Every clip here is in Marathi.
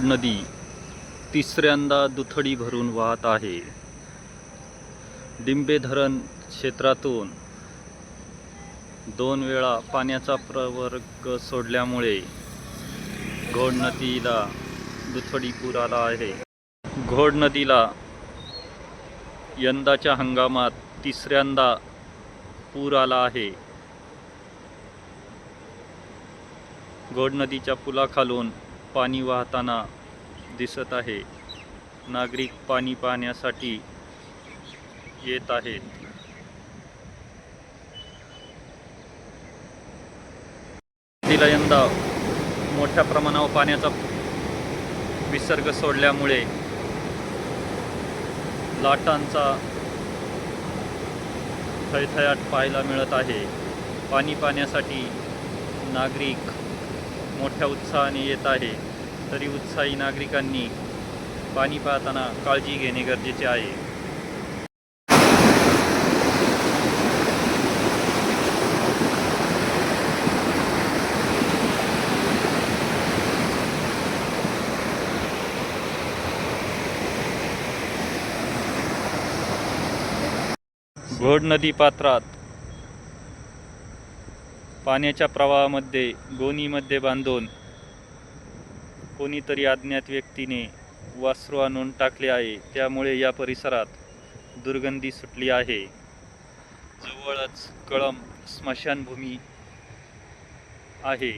नदी तिसऱ्यांदा दुथडी भरून वाहत आहे. डिंबे धरण क्षेत्रातून दोन वेळा पाण्याचा प्रवर्ग सोडल्यामुळे घोड नदीला दुथडी पूर आला आहे. घोड नदीला यंदाच्या हंगामात तिसऱ्यांदा पूर आला आहे. घोड नदीच्या पुलाखालून पाणी वाहताना दिसत आहे. नागरिक पाणी पाहण्यासाठी येत आहेत. नदीला यंदा मोठ्या प्रमाणावर पाण्याचा विसर्ग सोडल्यामुळे लाटांचा थैथयाट पाहायला मिळत आहे. पाणी पाहण्यासाठी नागरिक मोठ्या उत्साहाने येत आहे. तरी उत्साही नागरिकांनी पाणी पाहताना काळजी घेणे गरजेचे आहे. घोड नदी पात्रात पाण्याच्या प्रवाहामध्ये गोणीमध्ये बांधून कोणीतरी अज्ञात व्यक्तीने वासरू आणून टाकले आहे. त्यामुळे या परिसरात दुर्गंधी सुटली आहे. जवळच कळम स्मशानभूमी आहे.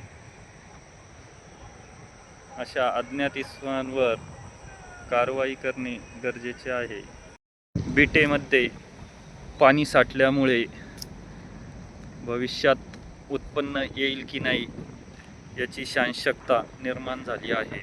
अशा अज्ञात इसमांवर कारवाई करणे गरजेचे आहे. बिटेमध्ये पाणी साठल्यामुळे भविष्यात उत्पन्न येईल की नाही याची शांशकता निर्माण झाली आहे.